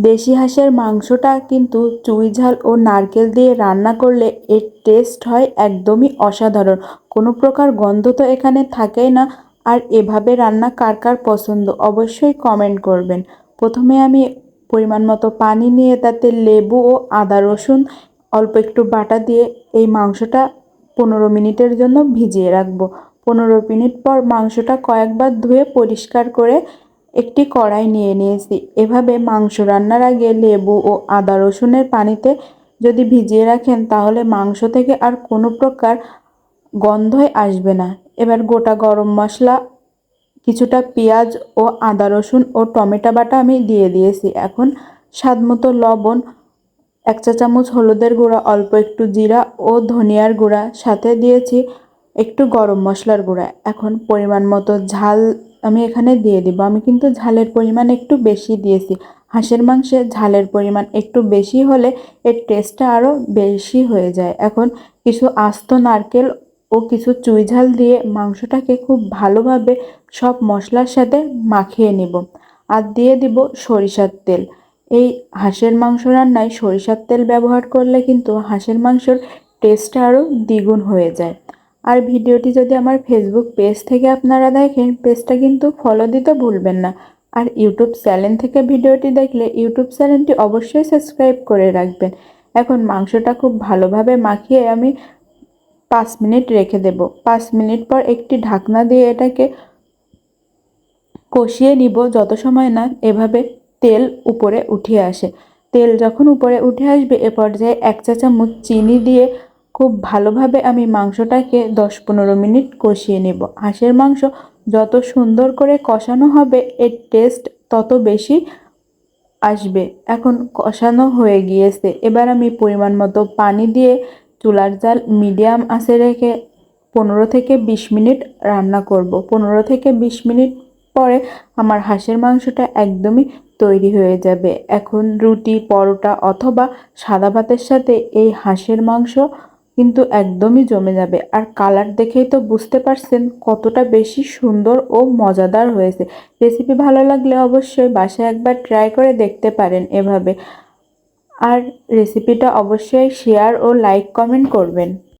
দেশি হাঁসের মাংসটা কিন্তু চুই ঝাল ও নারকেল দিয়ে রান্না করলে এর টেস্ট হয় একদমই অসাধারণ। কোনো প্রকার গন্ধ তো এখানে থাকেই না। আর এভাবে রান্না কার কার পছন্দ অবশ্যই কমেন্ট করবেন। প্রথমে আমি পরিমাণ মতো পানি নিয়ে তাতে লেবু ও আদা, রসুন, অল্প একটু বাটা দিয়ে এই মাংসটা পনেরো মিনিটের জন্য ভিজিয়ে রাখব। পনেরো মিনিট পর মাংসটা কয়েকবার ধুয়ে পরিষ্কার করে একটি কড়াই নিয়ে নিয়েছি। এভাবে মাংস রান্নার আগে লেবু ও আদা রসুনের পানিতে যদি ভিজিয়ে রাখেন, তাহলে মাংস থেকে আর কোনো প্রকার গন্ধই আসবে না। এবার গোটা গরম মশলা, কিছুটা পেঁয়াজ ও আদা রসুন ও টমেটো বাটা আমি দিয়ে দিয়েছি। এখন স্বাদ মতো লবণ, এক চা চামচ হলুদের গুঁড়া, অল্প একটু জিরা ও ধনিয়ার গুঁড়া, সাথে দিয়েছি একটু গরম মশলার গুঁড়া। এখন পরিমাণ মতো ঝাল আমি এখানে দিয়ে দিব। আমি কিন্তু ঝালের পরিমাণ একটু বেশি দিয়েছি। হাঁসের মাংসে ঝালের পরিমাণ একটু বেশি হলে এর টেস্টটা আরও বেশি হয়ে যায়। এখন কিছু আস্ত নারকেল ও কিছু চুই ঝাল দিয়ে মাংসটাকে খুব ভালোভাবে সব মশলার সাথে মাখিয়ে নিব। আর দিয়ে দিব সরিষার তেল। এই হাঁসের মাংস রান্নায় সরিষার তেল ব্যবহার করলে কিন্তু হাঁসের মাংসর টেস্টটা আরও দ্বিগুণ হয়ে যায়। আর ভিডিওটি যদি আমার ফেসবুক পেজ থেকে আপনারা দেখেন পেজটা কিন্তু ফলো দিতে ভুলবেন না। আর ইউটিউব চ্যানেল থেকে ভিডিওটি দেখলে ইউটিউব চ্যানেলটি অবশ্যই সাবস্ক্রাইব করে রাখবেন। এখন মাংসটা খুব ভালোভাবে মাখিয়ে আমি পাঁচ মিনিট রেখে দেব। পাঁচ মিনিট পর একটি ঢাকনা দিয়ে এটাকে কষিয়ে নিব যত সময় না এভাবে তেল উপরে উঠে আসে। তেল যখন উপরে উঠে আসবে, এ পর্যায়ে এক চা চামচ চিনি দিয়ে খুব ভালোভাবে আমি মাংসটাকে দশ পনেরো মিনিট কষিয়ে নেব। হাঁসের মাংস যত সুন্দর করে কষানো হবে, এর টেস্ট তত বেশি আসবে। এখন কষানো হয়ে গিয়েছে। এবার আমি পরিমাণ মতো পানি দিয়ে চুলার জাল মিডিয়াম আঁচে রেখে পনেরো থেকে বিশ মিনিট রান্না করব। পনেরো থেকে বিশ মিনিট পরে আমার হাঁসের মাংসটা একদমই তৈরি হয়ে যাবে। এখন রুটি, পরোটা অথবা সাদা ভাতের সাথে এই হাঁসের মাংস কিন্তু একদমই জমে যাবে। আর কালার দেখেই তো বুঝতে পারছেন কতটা বেশি সুন্দর ও মজাদার হয়েছে। রেসিপি ভালো লাগলে অবশ্যই বাসায় একবার ট্রাই করে দেখতে পারেন এভাবে। আর রেসিপিটা অবশ্যই শেয়ার ও লাইক কমেন্ট করবেন।